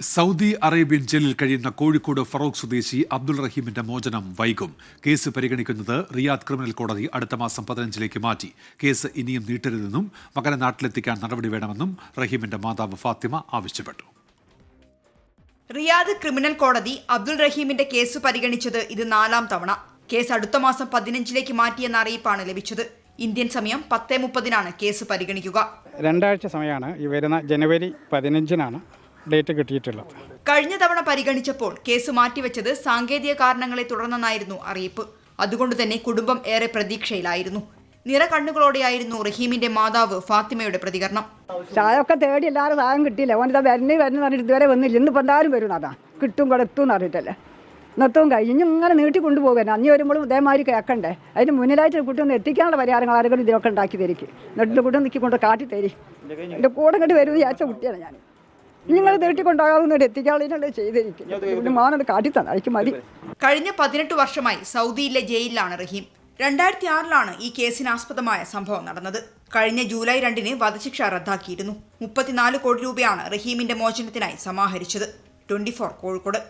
Saudi Arabian ജയിലിൽ കഴിയുന്ന കോഴിക്കോട് ഫറോക്ക് സ്വദേശി അബ്ദുൾ റഹീമിന്റെ മോചനം വൈകും. കേസ് പരിഗണിക്കുന്നത് റിയാദ് ക്രിമിനൽ കോടതി അടുത്ത മാസം പതിനഞ്ചിലേക്ക് മാറ്റി. കേസ് ഇനിയും നീട്ടരുതെന്നും മകനെ നാട്ടിലെത്തിക്കാൻ നടപടി വേണമെന്നും റഹീമിന്റെ മാതാവ് ഫാത്തിമ ആവശ്യപ്പെട്ടു. റിയാദ് ക്രിമിനൽ കോടതി അബ്ദുൾ റഹീമിന്റെ കേസ് പരിഗണിച്ചത് ഇത് നാലാം തവണ. കേസ് അടുത്ത മാസം പതിനഞ്ചിലേക്ക് മാറ്റിയെന്ന അറിയിപ്പാണ് ലഭിച്ചത്. ഇന്ത്യൻ സമയം പത്തേ മുപ്പതിനാണ് കേസ് പരിഗണിക്കുക. രണ്ടാഴ്ച സമയമാണ്. ഈ വരുന്ന ജനുവരി പതിനഞ്ചിനാണ് ഡേറ്റ് കിട്ടിയിട്ടുള്ളത് കഴിഞ്ഞ തവണ പരിഗണിച്ചപ്പോൾ കേസ് മാറ്റിവെച്ചത് സാങ്കേതിക കാരണങ്ങളെ തുടർന്നെന്നായിരുന്നു അറിയിപ്പ്. അതുകൊണ്ട് തന്നെ കുടുംബം ഏറെ പ്രതീക്ഷയിലായിരുന്നു. നിറ കണ്ണുകളോടെയായിരുന്നു റഹീമിന്റെ മാതാവ് ഫാത്തിമയുടെ പ്രതികരണം. ചായൊക്കെ തേടി എല്ലാവരും സാധനം കിട്ടിയില്ല? ഓനിതാ വരണേ വരുന്ന പറഞ്ഞിട്ട് ഇതുവരെ വന്നില്ല. ഇന്നിപ്പോൾ എന്തായാലും വരും അതാ. കിട്ടും കൂടെ എത്തും എന്ന് പറഞ്ഞിട്ടല്ലേ. ഇന്നത്തും കഴിഞ്ഞ് ഇങ്ങനെ നീട്ടി കൊണ്ടുപോകാൻ അഞ്ഞ് വരുമ്പോഴും ഇതേമാതിരി കേൾക്കണ്ടേ? അതിന് മുന്നിലായിട്ട് കുട്ടി ഒന്ന് എത്തിക്കാനുള്ള പരിഹാരങ്ങൾ ആരെങ്കിലും ഇതിനൊക്കെ ഉണ്ടാക്കി തരിക്കും. എന്നിട്ട് കുട്ടി നിൽക്കിക്കൊണ്ട് കാട്ടി തരി. എന്റെ കൂടെ ഇങ്ങോട്ട് വരുമെന്ന് വിചാരിച്ച കുട്ടിയാണ് ഞാൻ നിങ്ങൾ നീട്ടിക്കൊണ്ടാകാവുന്നവർ എത്തിക്കാളിനെ ചെയ്തിരിക്കും പിന്നെ മാനത് കാട്ടി തന്നെ എനിക്ക് മതി കഴിഞ്ഞ പതിനെട്ട് വർഷമായി സൗദിയിലെ ജയിലിലാണ് റഹീം. രണ്ടായിരത്തി ആറിലാണ് ഈ കേസിനാസ്പദമായ സംഭവം നടന്നത്. കഴിഞ്ഞ ജൂലൈ രണ്ടിന് വധശിക്ഷ റദ്ദാക്കിയിരുന്നു. മുപ്പത്തിനാല് കോടി രൂപയാണ് റഹീമിന്റെ മോചനത്തിനായി സമാഹരിച്ചത്. ട്വന്റി കോഴിക്കോട്.